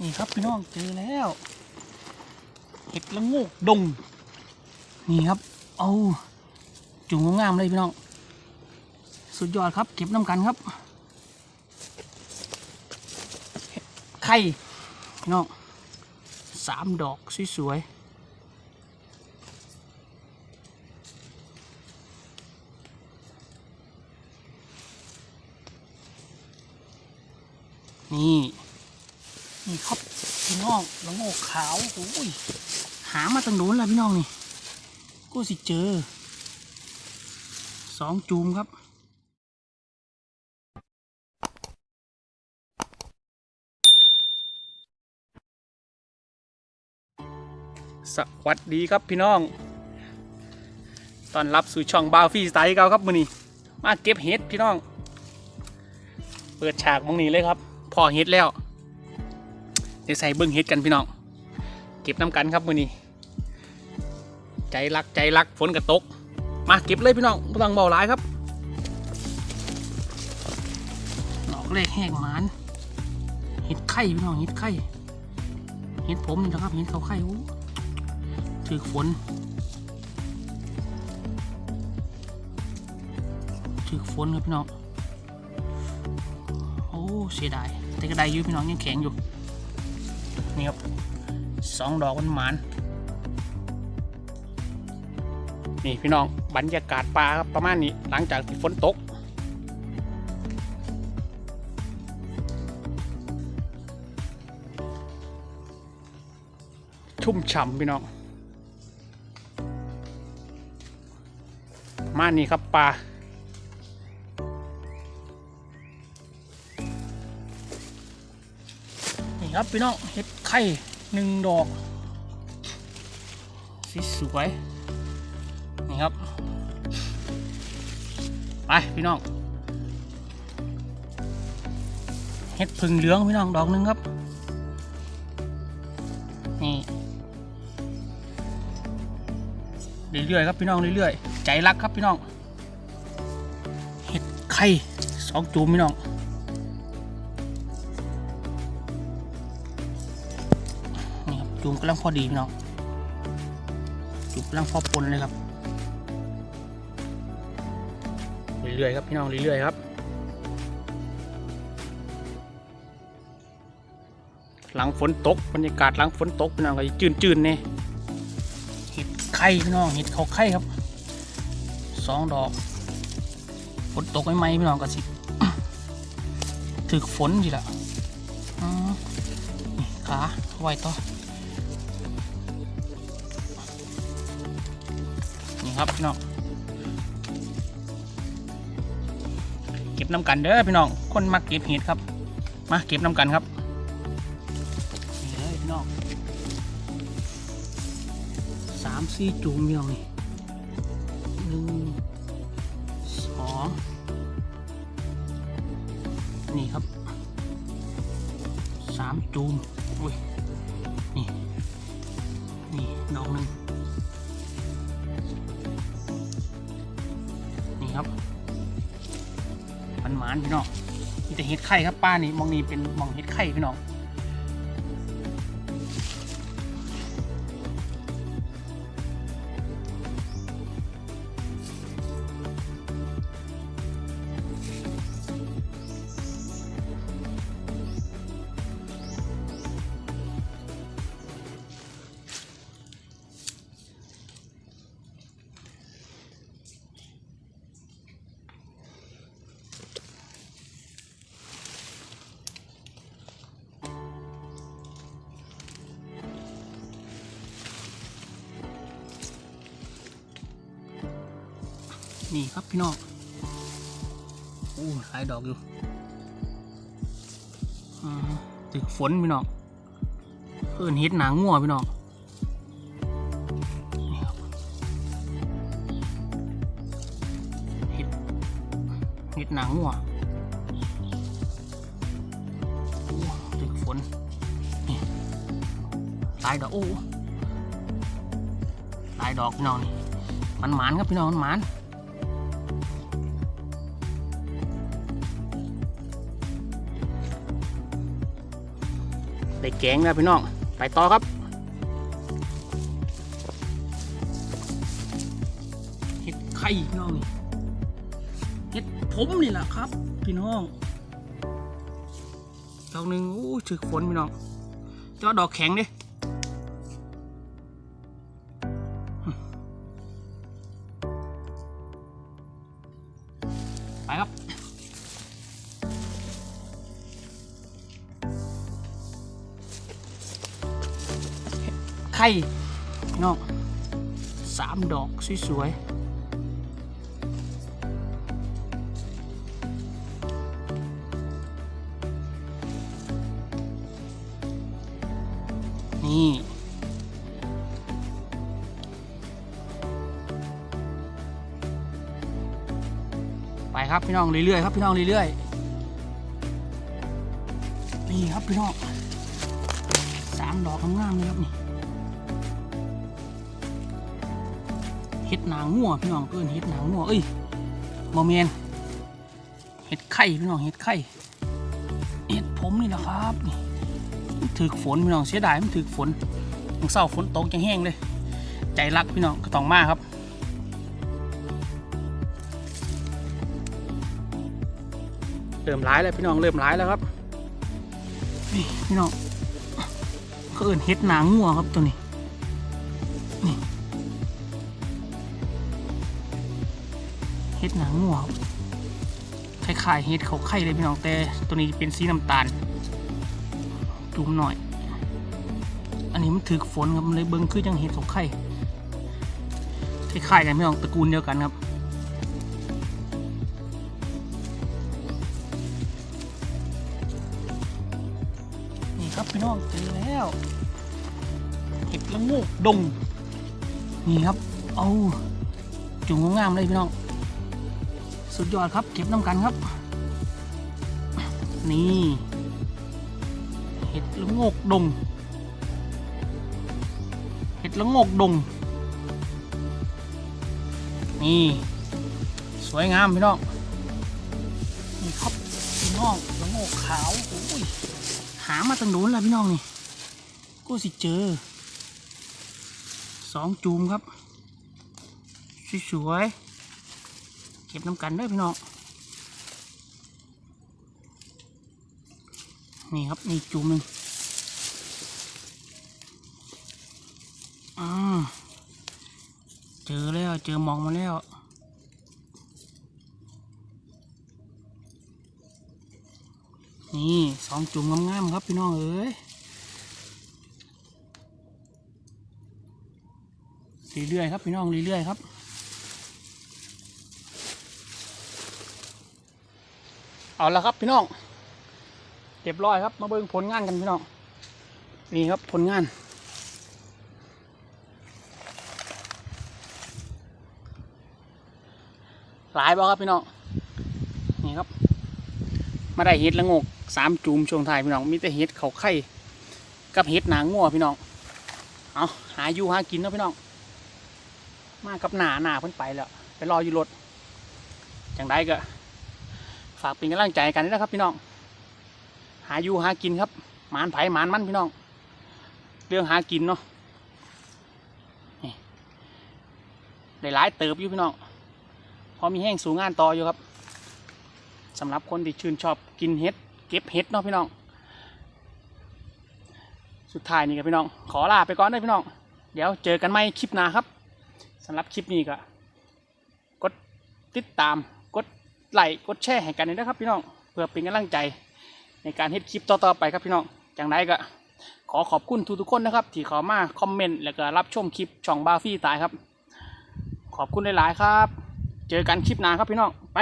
นี่ครับพี่น้องเจอแล้ว เห็ดละโงกดง นี่ครับ เอาจุ่มงามเลยพี่น้อง สุดยอดครับ เก็บน้ำกันครับไข่พี่น้องสามดอกสวยๆนี่ ละโงกขาวโอ้ยหามาตั้งโน้นแล้วพี่น้องนี่ก็สิเจอสองจูมครับสวัสดีครับพี่น้อง ตอนรับสู่ช่องบาวฟรีสไตล์เก่าครับมือนี้ มาเก็บเห็ดพี่น้อง เปิดฉากมองนี้เลยครับ พอเห็ดแล้ว เดี๋ยวใส่เบิ้งเฮ็ดกันพี่น้อง เก็บน้ำกันครับมือนี้ ใจรักใจรักฝนกระตก มาเก็บเลยพี่น้องไม่ต้องเบาหลายครับดอกแรกแหกหมานเห็ดไข่พี่น้องเห็ดไข่เห็ดผมนี่นะครับเห็ดเขาไข่อู้ถือฝนถือฝนครับพี่น้องโอ้เสียดายแต่ก็ได้อยู่พี่น้องยังแข็งอยู่ นี่ครับสองดอกมันหมานนี่พี่น้องบรรยากาศป่าครับประมาณนี้หลังจากที่ฝนตกชุ่มฉ่ำพี่น้อง มานี่ครับปลา ครับพี่น้องเห็ดไข่หนึ่งดอกสีสวยนี่ครับ ไปพี่น้องเห็ดพึ่งเหลืองพี่น้องดอกหนึ่งครับ นี่เรื่อยๆครับพี่น้องเรื่อยๆใจรักครับพี่น้อง เห็ดไข่สองจูมพี่น้อง จูมกำลังพอดีพี่น้องจูมกำลังพอปนเลยครับ เรื่อยๆครับพี่น้องเรื่อยๆครับ หลังฝนตกบรรยากาศหลังฝนตกพี่น้องก็จืนๆเนี่ยเห็ดไข่พี่น้องเห็ดเขาไข่ครับสองดอกฝนตกไม่ไหมพี่น้องก็สิถึกฝนสิละขาไว้ต่อ ครับพี่น้องเก็บน้ำกันเด้อพี่น้องคนมักเก็บเห็ดครับ มาเก็บน้ำกันครับนี่เลยพี่น้องสามสี่จูมพี่น้องนี่หนึ่งสองนี่ครับสามจูมอุ้ยนี่นี่ดอกหนึ่ง ครับมันหมานพี่น้องมีแต่เห็ดไข่ครับป้านี่มองนี่เป็นมองเห็ดไข่พี่น้อง นี่ครับพี่น้องโอ้หลายดอกอยู่ตึกฝนพี่น้องเอิ้นเห็ดหนางัวพี่น้องเห็ดเห็ดหนางัวตึกฝนนี่หลายดอกโอ้หลายดอกพี่น้องนี่มันหมานครับพี่น้องมันหมาน ได้แกงแล้วพี่น้อง ไปต่อครับเห็ดไข่พี่น้องนี่เห็ดผมนี่แหละครับ พี่น้องดอกหนึ่งโอ้ถึกฝนพี่น้องเจ้าดอกแข็งดิ ข่น้องสามดอกสวยๆนี่ไปครับพี่น้องเรื่อยๆครับพี่น้องเรื่อยๆนี่ครับพี่น้องสามดอกงามๆเลยครับนี่ ห็ดหนางงัวพี่น้องเอิ้นเห็ดหนางงัวเอ้ยโมเมนเห็ดไข่พี่น้องเห็ดไข่เห็ดผมนี่แหละครับนี่ถือฝนพี่น้องเสียดายมันถือฝนมันเศร้าฝนตกยังแห้งเลย ใจรักพี่น้องก็ต้องมาครับเริ่มร้ายแล้วพี่น้องเริ่มร้ายแล้วครับนี่พี่น้องเขาเอิ้นเห็ดหนางงัวครับตัวนี้เห็ดหนังงัวคล้ายๆเห็ดเขาไข่เลยพี่น้องแต่ตัวนี้เป็นสีน้ำตาล จุ่มหน่อย อันนี้มันถือฝนครับมันเลยเบิ้งคือจังเห็ดเขาไข่คล้ายๆกันพี่น้องตระกูลเดียวกันครับนี่ครับพี่น้องเจอแล้วเห็ดละงูดงนี่ครับ เอาจุ่มงามเลยพี่น้อง สุดยอดครับเก็บน้ำกันครับ นี่เห็ดละโงกดง เห็ดละโงกดง นี่ สวยงามพี่น้อง นี่ครับพี่น้องละโงกขาวโอ้ยหามาตั้งโน้นแล้วพี่น้องนี่ก็สิเจอสองจูมครับ สวยๆ ก็บน้ำกันด้อพี่น้อง นี่ครับนี่จุ่มหนึ่งอ่าเจอแล้วเจอมองมาแล้วนี่สองจุ่มงามๆครับพี่น้องเอ้ยเรื่อยๆครับพี่น้องเรื่อยๆครับ เอาละครับพี่น้องเรียบร้อยครับ มาเบิ่งผลงานกันพี่น้องนี่ครับผลงาน หลายบ่ครับพี่น้องนี่ครับ มาได้เห็ดละงกสามจูมช่วงท้ายพี่น้องมีแต่เห็ดเขาไข่กับเห็ดหนางงัวพี่น้องเอาหาอยู่หากินเนาะพี่น้องมากับหนาหนาเพิ่นไปแล้วไปรออยู่รถจังได้ก็ ฝากเป็นกำลังใจกันนะครับ พี่น้อง หาอยู่หากินครับ หมานไผ่หมานมันพี่น้อง เรื่องหากินเนาะได้หลายเติบอยู่พี่น้อง พอมีแห้งสูงงานต่ออยู่ครับสำหรับคนที่ชื่นชอบกินเห็ด เก็บเห็ดเนาะพี่น้อง สุดท้ายนี่ครับพี่น้อง ขอลาไปก่อนเด้อพี่น้อง เดี๋ยวเจอกันใหม่คลิปหน้าครับสำหรับคลิปนี้ก็กดติดตามกด ไลค์กดแชร์ให้กันเลยนะครับพี่น้องเพื่อเป็นกำลังใจในการเฮ็ดคลิปต่อๆไปครับพี่น้องอย่างไรก็ขอขอบคุณทุกๆคนนะครับ ที่เขามาคอมเมนต์แล้วก็รับชมคลิปช่องบาฟี่ตายครับ ขอบคุณหลายๆครับ เจอกันคลิปหน้าครับพี่น้องไป